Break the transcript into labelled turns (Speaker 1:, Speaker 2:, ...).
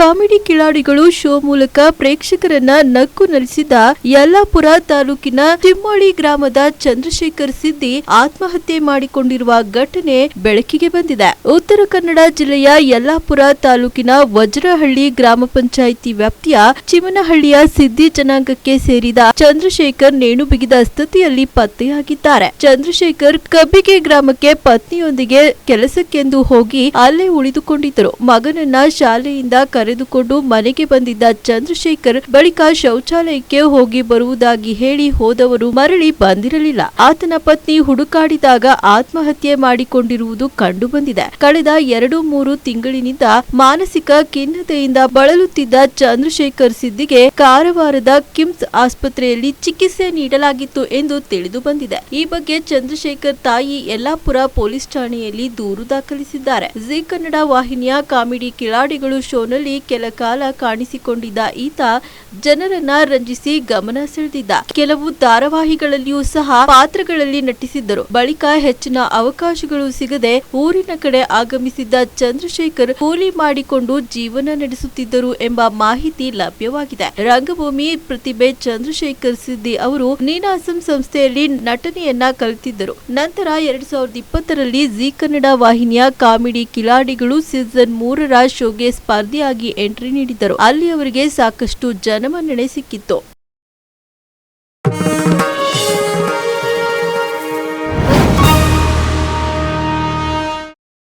Speaker 1: Comedy ಕಿಲಾಡಿಗಳು show ಮೂಲಕ ಪ್ರೇಕ್ಷಕರನ್ನ ನಕ್ಕು ನಲಿಸಿದ ಯಲ್ಲಾಪುರ ತಾಲೂಕಿನ ತಿಮ್ಮಾಳಿ ಗ್ರಾಮದ ಚಂದ್ರಶೇಖರ್ ಸಿದ್ದಿ ಆತ್ಮಹತ್ಯೆ ಮಾಡಿಕೊಂಡಿರುವ ಘಟನೆ ಬೆಳಕಿಗೆ ಬಂದಿದೆ. ಉತ್ತರ ಕನ್ನಡ ಜಿಲ್ಲೆಯ ಯಲ್ಲಾಪುರ ತಾಲೂಕಿನ ವಜ್ರಹಳ್ಳಿ ಗ್ರಾಮ ಪಂಚಾಯಿತಿ ವ್ಯಾಪ್ತಿಯ ಚಿಮನಹಳ್ಳಿಯ ಸಿದ್ದಿ ಜನಾಂಗಕ್ಕೆ ಸೇರಿದ ಚಂದ್ರಶೇಖರ್ ನೇಣು ಬಿಗಿದ ಸ್ಥಿತಿಯಲ್ಲಿ ಪತ್ತೆಯಾಗಿದ್ದಾರೆ. ಚಂದ್ರಶೇಖರ್ ಕಬ್ಬಿಗೆ ಗ್ರಾಮಕ್ಕೆ ಪತ್ನಿಯೊಂದಿಗೆ ಕೆಲಸಕ್ಕೆಂದು ಹೋಗಿ ಅಲ್ಲೇ ಉಳಿದುಕೊಂಡಿದ್ದರು. ಮಗನನ್ನ ಶಾಲೆಯಿಂದ ಕರೆದುಕೊಂಡು ಮನೆಗೆ ಬಂದಿದ್ದ ಚಂದ್ರಶೇಖರ್ ಬಳಿಕ ಶೌಚಾಲಯಕ್ಕೆ ಹೋಗಿ ಬರುವುದಾಗಿ ಹೇಳಿ ಹೋದವರು ಮರಳಿ ಬಂದಿರಲಿಲ್ಲ. ಆತನ ಪತ್ನಿ ಹುಡುಕಾಡಿದಾಗ ಆತ್ಮಹತ್ಯೆ ಮಾಡಿಕೊಂಡಿರುವುದು ಕಂಡುಬಂದಿದೆ. ಕಳೆದ ಎರಡು ಮೂರು ತಿಂಗಳಿನಿಂದ ಮಾನಸಿಕ ಖಿನ್ನತೆಯಿಂದ ಬಳಲುತ್ತಿದ್ದ ಚಂದ್ರಶೇಖರ್ ಸಿದ್ದಿಗೆ ಕಾರವಾರದ ಕಿಮ್ಸ್ ಆಸ್ಪತ್ರೆಯಲ್ಲಿ ಚಿಕಿತ್ಸೆ ನೀಡಲಾಗಿತ್ತು ಎಂದು ತಿಳಿದು ಬಂದಿದೆ ಈ ಬಗ್ಗೆ ಚಂದ್ರಶೇಖರ್ ತಾಯಿ ಯಲ್ಲಾಪುರ ಪೊಲೀಸ್ ಠಾಣೆಯಲ್ಲಿ ದೂರು ದಾಖಲಿಸಿದ್ದಾರೆ. ಜಿ ಕನ್ನಡ ವಾಹಿನಿಯ ಕಾಮಿಡಿ ಕಿಲಾಡಿಗಳು ಶೋನಲ್ಲಿ ಕೆಲ ಕಾಲ ಕಾಣಿಸಿಕೊಂಡಿದ್ದ ಈತ ಜನರನ್ನ ರಂಜಿಸಿ ಗಮನ ಸೆಳೆದಿದ್ದ. ಕೆಲವು ಧಾರಾವಾಹಿಗಳಲ್ಲಿಯೂ ಸಹ ಪಾತ್ರಗಳಲ್ಲಿ ನಟಿಸಿದ್ದರು. ಬಳಿಕ ಹೆಚ್ಚಿನ ಅವಕಾಶಗಳು ಸಿಗದೆ ಊರಿನ ಕಡೆ ಆಗಮಿಸಿದ್ದ ಚಂದ್ರಶೇಖರ್ ಕೂಲಿ ಮಾಡಿಕೊಂಡು ಜೀವನ ನಡೆಸುತ್ತಿದ್ದರು ಎಂಬ ಮಾಹಿತಿ ಲಭ್ಯವಾಗಿದೆ. ರಂಗಭೂಮಿ ಪ್ರತಿಭೆ ಚಂದ್ರಶೇಖರ್ ಸಿದ್ದಿ ಅವರು ನೀನಾಸಂ ಸಂಸ್ಥೆಯಲ್ಲಿ ನಟನೆಯನ್ನ ಕಲಿತಿದ್ದರು. ನಂತರ ಎರಡ್ ಸಾವಿರದ ಇಪ್ಪತ್ತರಲ್ಲಿ ಜಿ ಕನ್ನಡ ವಾಹಿನಿಯ ಕಾಮಿಡಿ ಕಿಲಾಡಿಗಳು ಸೀಸನ್ ಮೂರರ ಶೋಗೆ ಸ್ಪರ್ಧಿಯಾಗಿ ಎಂಟ್ರಿ ನೀಡಿದ್ದರು. ಅಲ್ಲಿ ಅವರಿಗೆ ಸಾಕಷ್ಟು ಜನಮನ್ನಣೆ ಸಿಕ್ಕಿತ್ತು.